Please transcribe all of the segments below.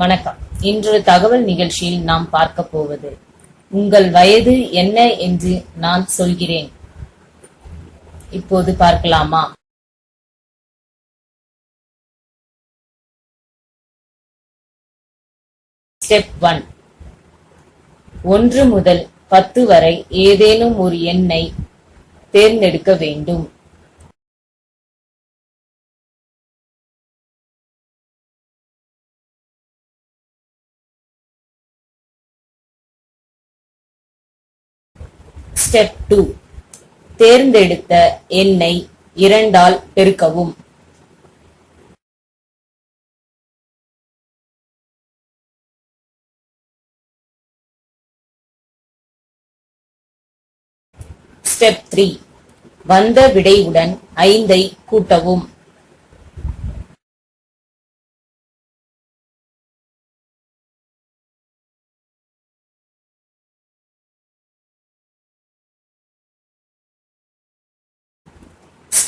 வணக்கம். இன்று தகவல் நிகழ்ச்சியில் நாம் பார்க்க போவது உங்கள் வயது என்ன என்று நான் சொல்கிறேன். இப்போது பார்க்கலாமா? ஸ்டெப் ஒன் ஒன்று முதல் பத்து வரை ஏதேனும் ஒரு எண்ணை தேர்ந்தெடுக்க வேண்டும். ஸ்டெப் டூ தேர்ந்தெடுத்த எண்ணை இரண்டால் பெருக்கவும். ஸ்டெப் த்ரீ வந்த விடையுடன் ஐந்தை கூட்டவும்.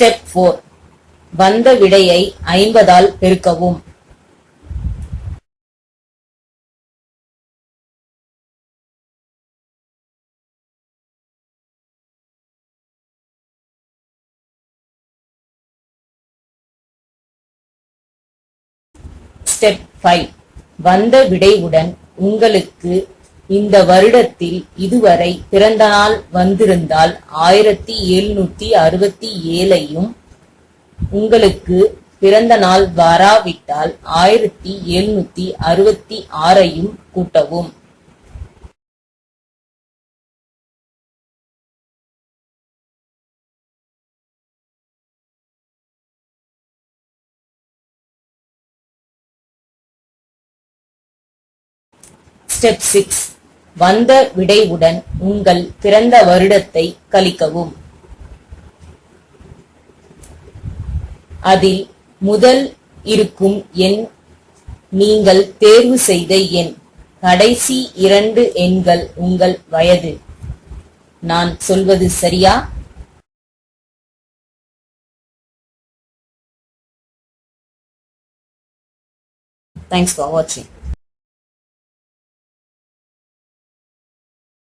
ஸ்டெப் ஃபோர் வந்த விடையை ஐம்பதால் பெருக்கவும். ஸ்டெப் ஃபைவ் வந்த விடையுடன் உங்களுக்கு இந்த வருடத்தில் இதுவரை பிறந்த நாள் வந்திருந்தால் ஆயிரத்தி எழுநூத்தி அறுபத்தி ஏழையும் உங்களுக்கு பிறந்த நாள் வராவிட்டால் ஆயிரத்தி எழுநூத்தி அறுபத்தி ஆறையும் கூட்டவும். ஸ்டெப் சிக்ஸ் வந்த விடைவுடன் உங்கள் பிறந்த வருடத்தை கழிக்கவும். அதில் முதல் இருக்கும் எண் நீங்கள் தேர்வு செய்த எண் கடைசி இரண்டு எண்கள் உங்கள் வயது. நான் சொல்வது சரியா? தேங்க்ஸ் ஃபார் வாட்சிங்